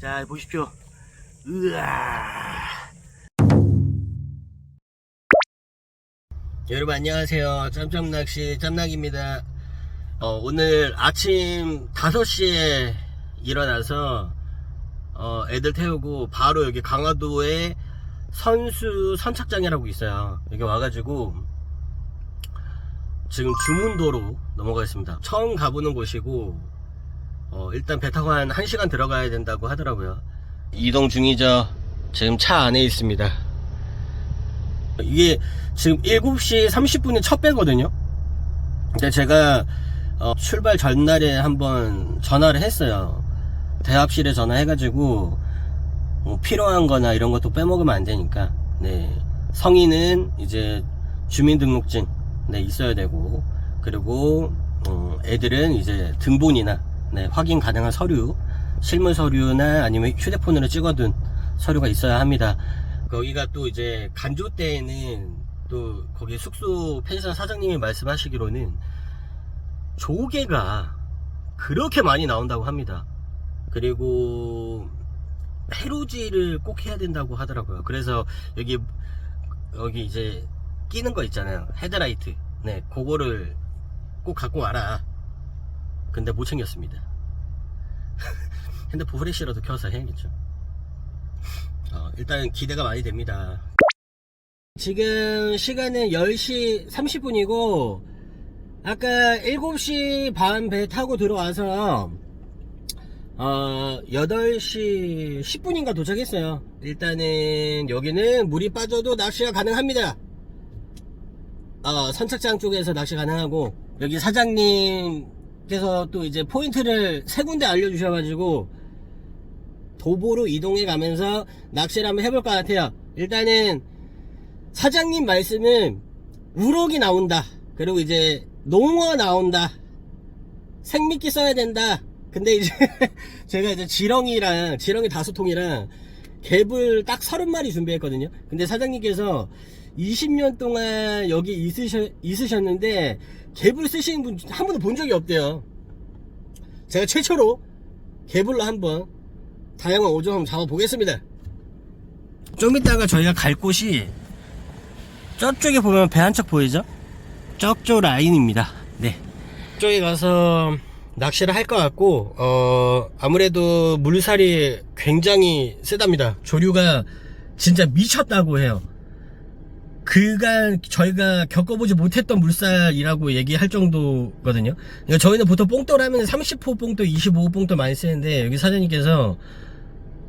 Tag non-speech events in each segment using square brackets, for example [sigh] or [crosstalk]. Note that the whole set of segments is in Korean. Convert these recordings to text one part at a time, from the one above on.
자, 보십시오. 으아. 여러분 안녕하세요. 짬짬낚시 짬낚입니다. 어, 오늘 아침 5시에 일어나서 어, 애들 태우고 바로 여기 강화도에 선수 선착장이라고 있어요. 여기 와가지고 지금 주문도로 넘어가겠습니다. 처음 가보는 곳이고 어, 일단 배 타고 한 1시간 들어가야 된다고 하더라고요. 이동 중이죠. 지금 차 안에 있습니다. 이게 지금 7시 30분에 첫 배거든요. 근데 제가 어, 출발 전날에 한번 전화를 했어요. 대합실에 전화해가지고 뭐 필요한 거나 이런 것도 빼먹으면 안 되니까 네 성인은 이제 주민등록증 네 있어야 되고 그리고 어, 애들은 이제 등본이나 네, 확인 가능한 서류 실물 서류나 아니면 휴대폰으로 찍어둔 서류가 있어야 합니다 거기가 또 이제 간조 때에는 또 거기 숙소 펜션 사장님이 말씀하시기로는 조개가 그렇게 많이 나온다고 합니다 그리고 해루지를 꼭 해야 된다고 하더라고요. 그래서 여기 여기 이제 끼는 거 있잖아요. 헤드라이트. 네, 그거를 꼭 갖고 와라. 근데 못 챙겼습니다. [laughs] 핸드폰 후레쉬라도 켜서 해야겠죠. 어, 일단 기대가 많이 됩니다. 지금 시간은 10시 30분이고 아까 7시 반 배 타고 들어와서 어, 8시 10분인가 도착했어요. 일단은 여기는 물이 빠져도 낚시가 가능합니다. 어, 선착장 쪽에서 낚시 가능하고, 여기 사장님 께서 또 이제 포인트를 세 군데 알려주셔가지고, 도보로 이동해 가면서 낚시를 한번 해볼 것 같아요. 일단은 사장님 말씀은 우럭이 나온다. 그리고 이제 농어 나온다. 생미끼 써야 된다. 근데 이제 [laughs] 제가 이제 지렁이랑 지렁이 다섯 통이랑 갭을 딱 서른 마리 준비했거든요. 근데 사장님께서 20년 동안 여기 있으셨, 있으셨는데 갭을 쓰시는 분 한 번도 본 적이 없대요. 제가 최초로 갭을로 한번 다양한 어종 한번 잡아보겠습니다. 좀 이따가 저희가 갈 곳이 저쪽에 보면 배 한 척 보이죠? 저쪽 라인입니다. 네. 저쪽에 가서 낚시를 할 것 같고 어 아무래도 물살이 굉장히 세답니다 조류가 진짜 미쳤다고 해요 그간 저희가 겪어보지 못했던 물살이라고 얘기할 정도거든요. 그러니까 저희는 보통 뽕돌 하면 30호 뽕돌 25호 뽕돌 많이 쓰는데 여기 사장님께서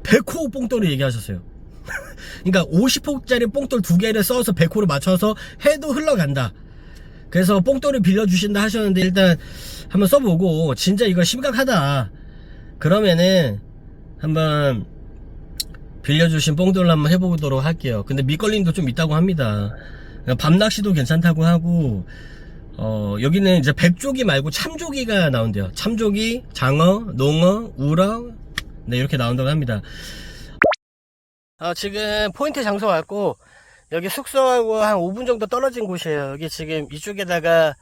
100호 뽕돌을 얘기하셨어요. [laughs] 그러니까 50호짜리 뽕돌 두 개를 써서 100호를 맞춰서 해도 흘러간다. 그래서 뽕돌을 빌려주신다 하셨는데 일단 한번 써보고 진짜 이거 심각하다. 그러면은 한번 빌려주신 뽕돌로 한번 해보도록 할게요 근데 밑걸림도 좀 있다고 합니다 밤낚시도 괜찮다고 하고 어 여기는 이제 백조기 말고 참조기가 나온대요 참조기, 장어, 농어, 우럭 네 이렇게 나온다고 합니다 어, 지금 포인트 장소 왔고 여기 숙소하고 한 5분 정도 떨어진 곳이에요. 여기 지금 이쪽에다가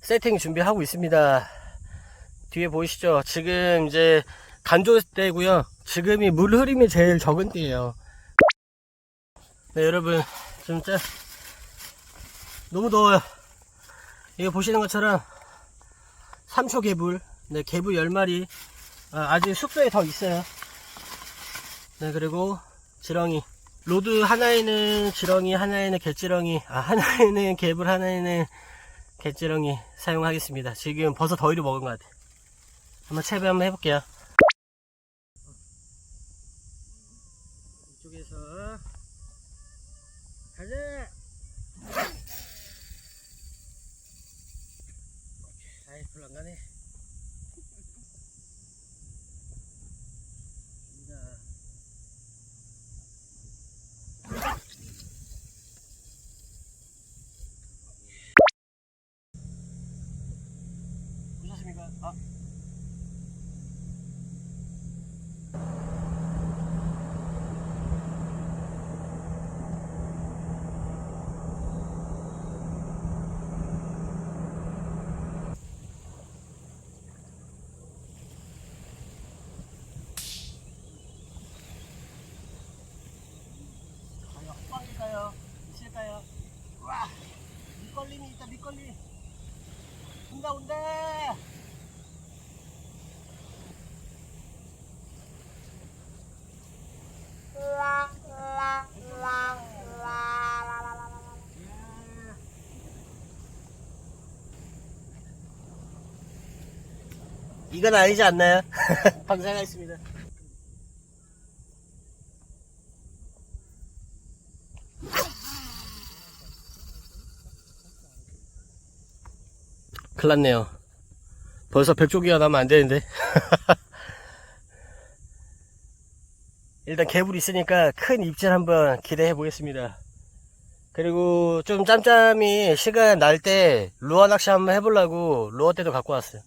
세팅 준비하고 있습니다. 뒤에 보이시죠? 지금 이제 간조 때고요. 지금이 물 흐름이 제일 적은 때예요. 네, 여러분 진짜 너무 더워요. 이거 보시는 것처럼 3초 개불, 네, 개불 10마리 아, 아직 숙소에 더 있어요. 네, 그리고 지렁이 로드 하나에는 지렁이, 하나에는 개지렁이, 아, [laughs] 하나에는 개불, 하나에는 개지렁이 사용하겠습니다. 지금 벌써 더위를 먹은 것 같아요. 한번 채배 한번 해볼게요. 이쪽에서 가자! 아이, 별로 안 가네. 갑니다. 보셨습니까? 아. 있어요. 와, 밑걸림이 있다, 밑걸림. 온다, 온다. 이건 아니지 않나요? 방생하겠습니다. 큰일 났네요. 벌써 백조기가 나면 안 되는데. [laughs] 일단 개불 있으니까 큰 입질 한번 기대해 보겠습니다. 그리고 좀 짬짬이 시간 날 때 루어 낚시 한번 해보려고 루어 때도 갖고 왔어요.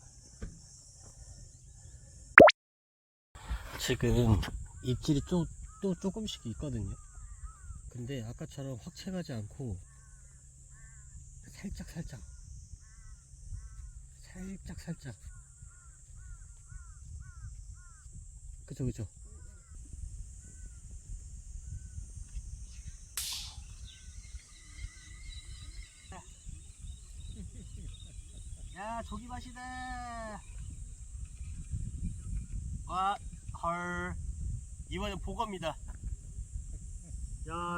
지금 입질이 또, 또 조금씩 있거든요. 근데 아까처럼 확 채가지 않고 살짝 살짝 살짝 살짝. 그쵸 그쵸? [laughs] 야 조기밭이다 와헐. 이번엔 보거입니다. 야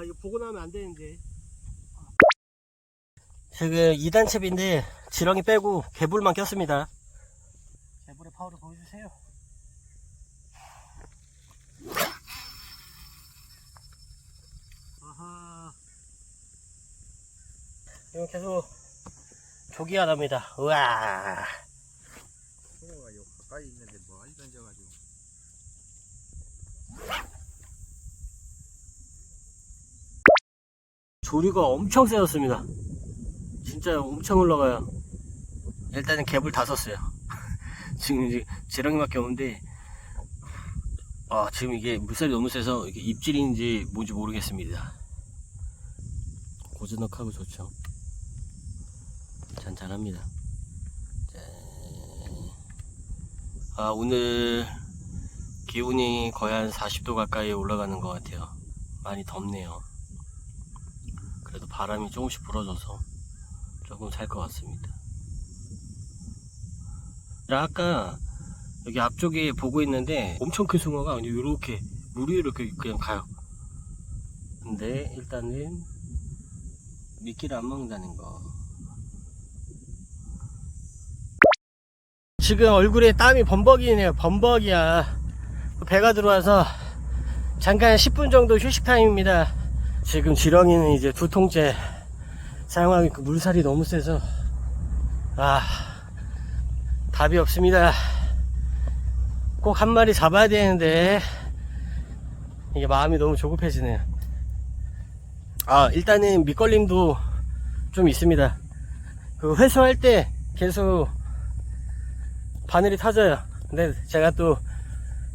이거 보고 나면 안 되는데. 지금 2단 첩인데 지렁이 빼고 개불만 꼈습니다. 개불의 파워를 보여주세요. 아하. 이거 계속 조기 하나입니다. 우와. 붕어가 요 가까이 있는데 많이 던져가지고. 조류가 엄청 세졌습니다. 진짜 엄청 올라가요. 일단은 갭을 다 썼어요. [laughs] 지금 이제 지렁이밖에 없는데, 아, 지금 이게 물살이 너무 세서 이게 입질인지 뭔지 모르겠습니다. 고즈넉하고 좋죠. 잔잔합니다. 짠. 아, 오늘 기온이 거의 한 40도 가까이 올라가는 것 같아요. 많이 덥네요. 그래도 바람이 조금씩 불어줘서 조금 살 것 같습니다. 아까 여기 앞쪽에 보고 있는데 엄청 큰 숭어가 이렇게 물이 이렇게 그냥 가요. 근데 일단은 미끼를 안 먹는다는 거. 지금 얼굴에 땀이 범벅이네요. 범벅이야. 배가 들어와서 잠깐 10분 정도 휴식 타임입니다. 지금 지렁이는 이제 두 통째 사용하기 그 물살이 너무 세서 아 답이 없습니다. 꼭 한 마리 잡아야 되는데 이게 마음이 너무 조급해지네요. 아 일단은 밑걸림도 좀 있습니다. 그 회수할 때 계속 바늘이 터져요. 근데 제가 또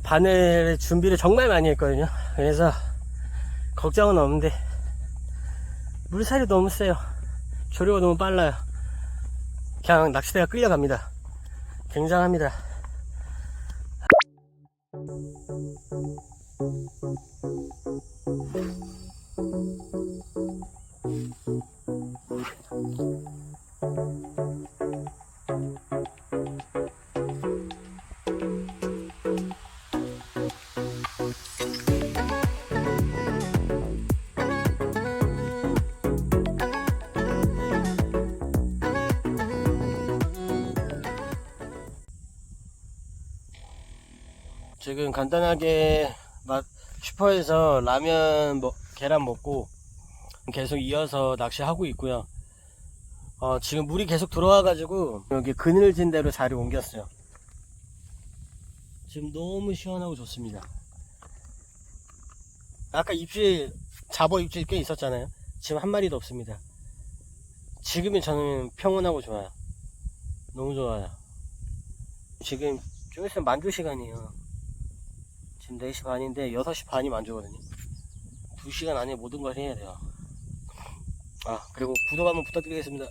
바늘 준비를 정말 많이 했거든요. 그래서 걱정은 없는데 물살이 너무 세요. 조류가 너무 빨라요. 그냥 낚시대가 끌려갑니다 굉장합니다 지금 간단하게 막 슈퍼에서 라면 먹, 계란 먹고 계속 이어서 낚시하고 있고요. 어, 지금 물이 계속 들어와가지고 여기 그늘진 대로 자리 옮겼어요. 지금 너무 시원하고 좋습니다. 아까 입질 잡어 입질 꽤 있었잖아요. 지금 한 마리도 없습니다. 지금이 저는 평온하고 좋아요. 너무 좋아요. 지금 좀 있으면 만조 시간이에요. 지금 4시 반인데 6시 반이 만조거든요. 2시간 안에 모든 걸 해야 돼요. 아, 그리고 구독 한번 부탁드리겠습니다.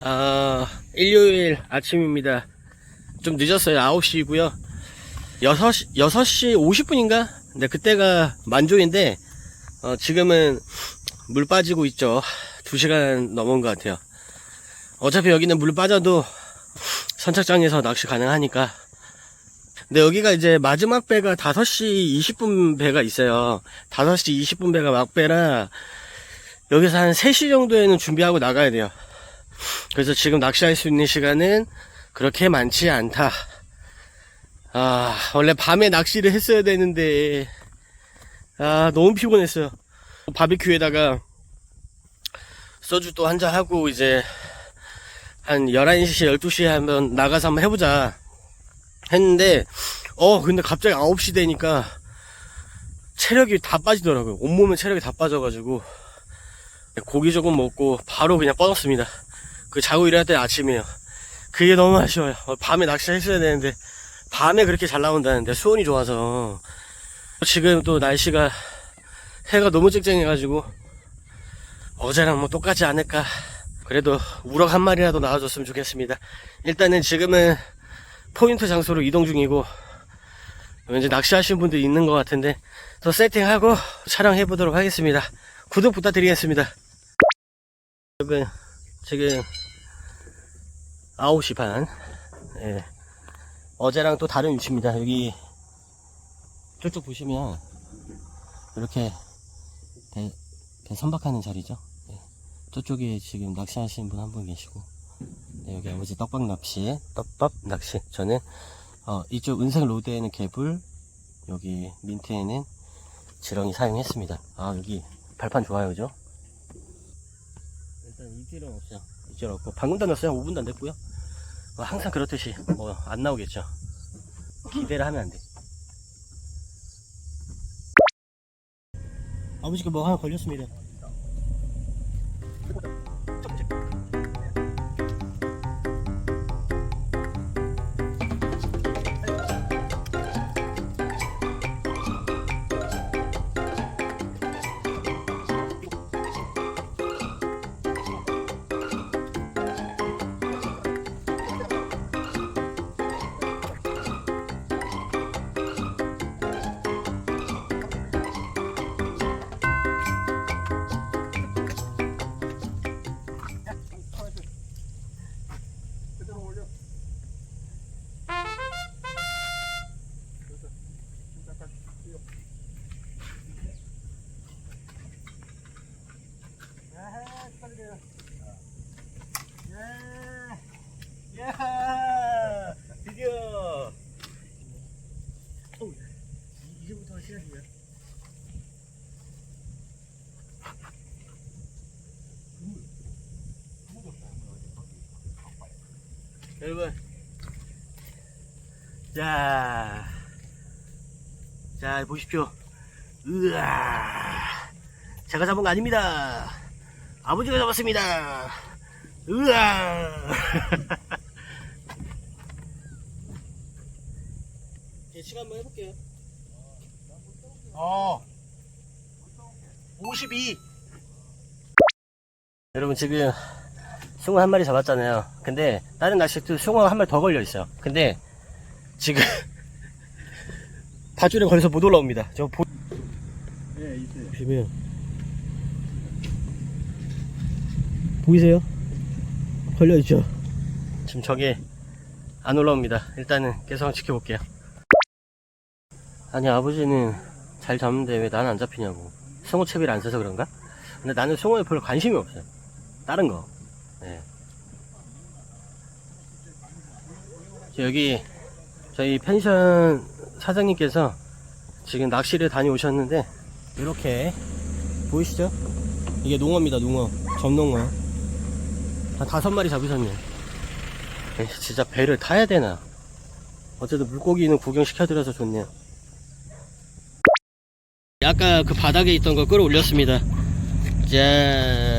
아, 일요일 아침입니다. 좀 늦었어요. 9시이고요. 6시, 6시 50분인가? 근데 그때가 만조인데, 어, 지금은 물 빠지고 있죠. 2시간 넘은 것 같아요. 어차피 여기는 물 빠져도 선착장에서 낚시 가능하니까. 근데 여기가 이제 마지막 배가 5시 20분 배가 있어요. 5시 20분 배가 막배라 여기서 한 3시 정도에는 준비하고 나가야 돼요. 그래서 지금 낚시할 수 있는 시간은 그렇게 많지 않다. 아, 원래 밤에 낚시를 했어야 되는데, 아, 너무 피곤했어요. 바비큐에다가 소주 또 한잔 하고 이제 한 11시, 12시에 한번 나가서 한번 해보자 했는데, 어, 근데 갑자기 9시 되니까 체력이 다 빠지더라고요. 온몸에 체력이 다 빠져가지고 고기 조금 먹고 바로 그냥 뻗었습니다. 그 자고 일어날 때 아침이에요. 그게 너무 아쉬워요. 어, 밤에 낚시했어야 되는데 밤에 그렇게 잘 나온다는데 수온이 좋아서 지금 또 날씨가 해가 너무 쨍쨍해가지고 어제랑 뭐 똑같지 않을까. 그래도 우럭 한 마리라도 나와줬으면 좋겠습니다. 일단은 지금은 포인트 장소로 이동 중이고 왠지 낚시하시는 분들 있는 것 같은데 또 세팅하고 촬영해 보도록 하겠습니다. 구독 부탁드리겠습니다. 여러분 지금 9시 반 예. 어제랑 또 다른 위치입니다. 여기 저쪽 보시면 이렇게 배, 배 선박하는 자리죠. 예. 저쪽에 지금 낚시하시는 분 한 분 계시고 네, 여기 아버지 떡밥 낚시 떡밥 낚시 저는 어, 이쪽 은색 로드에는 개불 여기 민트에는 지렁이 사용했습니다. 아 여기 발판 좋아요 그죠? 일단 이질은 없어요. 이질 없고 방금 다녔어요. 5분도 안 됐고요. 어, 항상 그렇듯이 뭐 안 나오겠죠. 기대를 하면 안 돼. 아버지가 뭐 하나 걸렸습니다. you [laughs] 여러분, 자, 자 보십시오. 으아, 제가 잡은 거 아닙니다. 아버지가 잡았습니다. 으아. [laughs] 예측 한번 해볼게요. 어. 52. 여러분 지금 숭어 한 마리 잡았잖아요. 근데 다른 낚시도 숭어 한 마리 더 걸려 있어요. 근데 지금 [laughs] 바줄에 걸려서 못 올라옵니다. 저 보, 예, 있어요. 보시면 보이세요? 걸려 있죠. 지금 저게 안 올라옵니다. 일단은 계속 지켜볼게요. 아니 아버지는 잘 잡는데 왜 나는 안 잡히냐고. 송어 채비를 안 써서 그런가? 근데 나는 송어에 별로 관심이 없어요. 다른 거. 네. 저 여기 저희 펜션 사장님께서 지금 낚시를 다녀오셨는데 이렇게 보이시죠? 이게 농어입니다, 농어. 점농어. 한 다섯 마리 잡으셨네요. 에이, 진짜 배를 타야 되나? 어쨌든 물고기는 구경시켜드려서 좋네요. 아까 그 바닥에 있던 거 끌어올렸습니다. 자,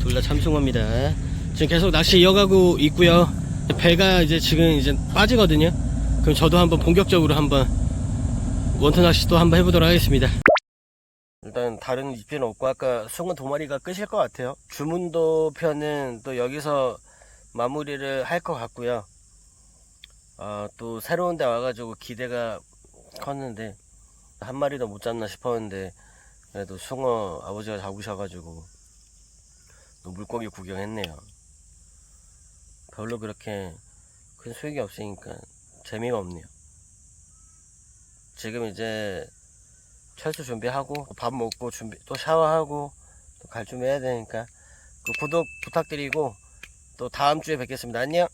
둘 다 참숭어입니다. 지금 계속 낚시 이어가고 있고요. 배가 이제 지금 이제 빠지거든요. 그럼 저도 한번 본격적으로 한번 원투 낚시 또 한번 해보도록 하겠습니다. 일단 다른 입지는 없고 아까 숭어 두 마리가 끝일 것 같아요. 주문도 편은 또 여기서 마무리를 할 것 같고요. 아, 또 새로운 데 와가지고 기대가 컸는데 한 마리도 못 잡나 싶었는데 그래도 숭어 아버지가 잡으셔가지고 또 물고기 구경했네요. 별로 그렇게 큰 수익이 없으니까 재미가 없네요. 지금 이제 철수 준비하고 밥 먹고 준비 또 샤워하고 또 갈 준비해야 되니까 그 구독 부탁드리고 또 다음 주에 뵙겠습니다. 안녕.